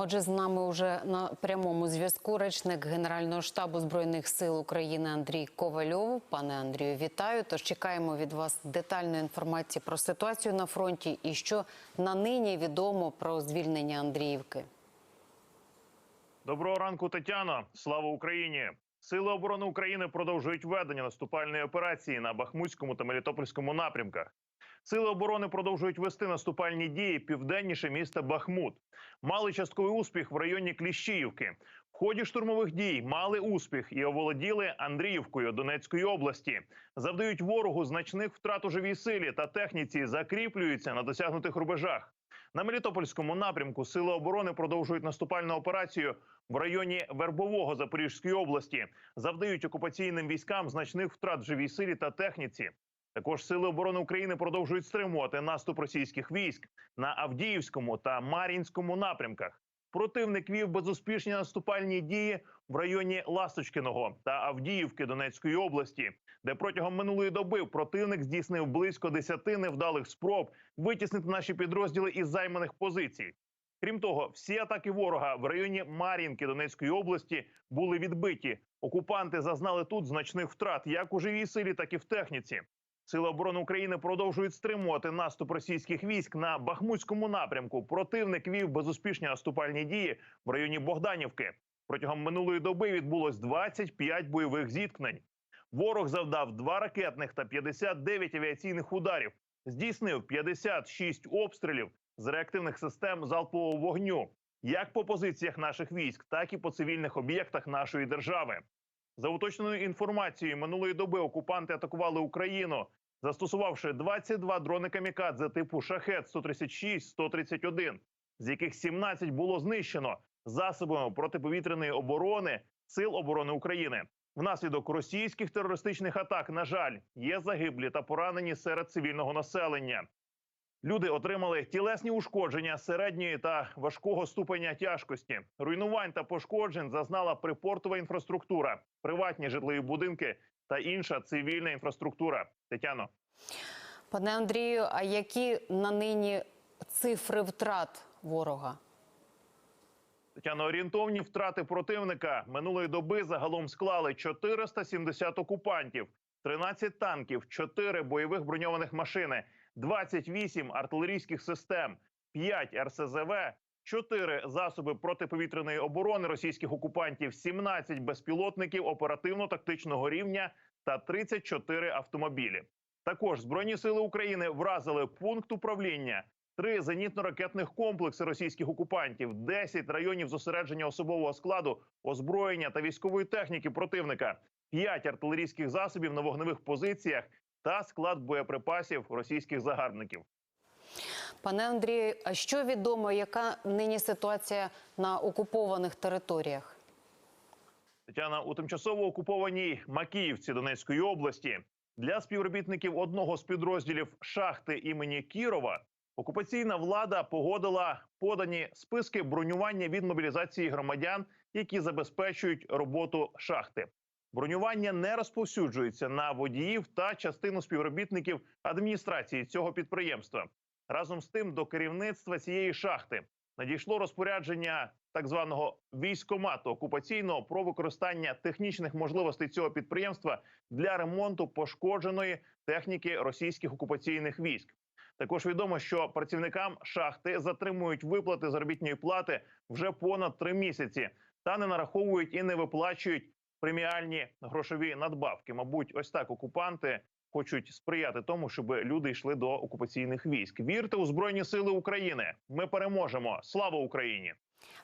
Отже, з нами вже на прямому зв'язку речник Генерального штабу збройних сил України Андрій Ковальов. Пане Андрію, вітаю. Тож чекаємо від вас детальної інформації про ситуацію на фронті і що на нині відомо про звільнення Андріївки. Доброго ранку, Тетяно. Слава Україні! Сили оборони України продовжують ведення наступальної операції на Бахмутському та Мелітопольському напрямках. Сили оборони продовжують вести наступальні дії південніше міста Бахмут. Мали частковий успіх в районі Кліщіївки. В ході штурмових дій мали успіх і оволоділи Андріївкою Донецької області. Завдають ворогу значних втрат у живій силі та техніці, закріплюються на досягнутих рубежах. На Мелітопольському напрямку Сили оборони продовжують наступальну операцію в районі Вербового Запорізької області. Завдають окупаційним військам значних втрат в живій силі та техніці. Також сили оборони України продовжують стримувати наступ російських військ на Авдіївському та Мар'їнському напрямках. Противник вів безуспішні наступальні дії в районі Ласточкиного та Авдіївки Донецької області, де протягом минулої доби противник здійснив близько 10 невдалих спроб витіснити наші підрозділи із займаних позицій. Крім того, всі атаки ворога в районі Мар'їнки Донецької області були відбиті. Окупанти зазнали тут значних втрат як у живій силі, так і в техніці. Сили оборони України продовжують стримувати наступ російських військ на Бахмутському напрямку. Противник вів безуспішні наступальні дії в районі Богданівки. Протягом минулої доби відбулось 25 бойових зіткнень. Ворог завдав два ракетних та 59 авіаційних ударів, здійснив 56 обстрілів з реактивних систем залпового вогню, як по позиціях наших військ, так і по цивільних об'єктах нашої держави. За уточненою інформацією, минулої доби окупанти атакували Україну, застосувавши 22 дрони камікадзе типу шахет 136 131 з яких 17 було знищено засобами протиповітряної оборони Сил оборони України. Внаслідок російських терористичних атак, на жаль, є загиблі та поранені серед цивільного населення. Люди отримали тілесні ушкодження середньої та важкого ступеня тяжкості. Руйнувань та пошкоджень зазнала припортова інфраструктура, приватні житлові будинки та інша цивільна інфраструктура. Тетяно. Пане Андрію, а які на нині цифри втрат ворога? Тетяно, орієнтовні втрати противника минулої доби загалом склали 470 окупантів, 13 танків, 4 бойових броньованих машини, 28 артилерійських систем, 5 РСЗВ, 4 засоби протиповітряної оборони російських окупантів, 17 безпілотників оперативно-тактичного рівня та 34 автомобілі. Також збройні сили України вразили пункт управління. Три зенітно-ракетних комплекси російських окупантів, 10 районів зосередження особового складу, озброєння та військової техніки противника, 5 артилерійських засобів на вогневих позиціях та склад боєприпасів російських загарбників. Пане Андрію, а що відомо, яка нині ситуація на окупованих територіях? Тетяна у тимчасово окупованій Макіївці Донецької області для співробітників одного з підрозділів шахти імені Кірова окупаційна влада погодила подані списки бронювання від мобілізації громадян, які забезпечують роботу шахти. Бронювання не розповсюджується на водіїв та частину співробітників адміністрації цього підприємства. Разом з тим, до керівництва цієї шахти надійшло розпорядження так званого військомату окупаційного про використання технічних можливостей цього підприємства для ремонту пошкодженої техніки російських окупаційних військ. Також відомо, що працівникам шахти затримують виплати заробітної плати вже понад три місяці та не нараховують і не виплачують преміальні грошові надбавки. Мабуть, ось так окупанти хочуть сприяти тому, щоб люди йшли до окупаційних військ. Вірте у збройні сили України. Ми переможемо. Слава Україні!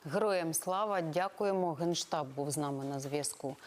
Героям слава, дякуємо. Генштаб був з нами на зв'язку.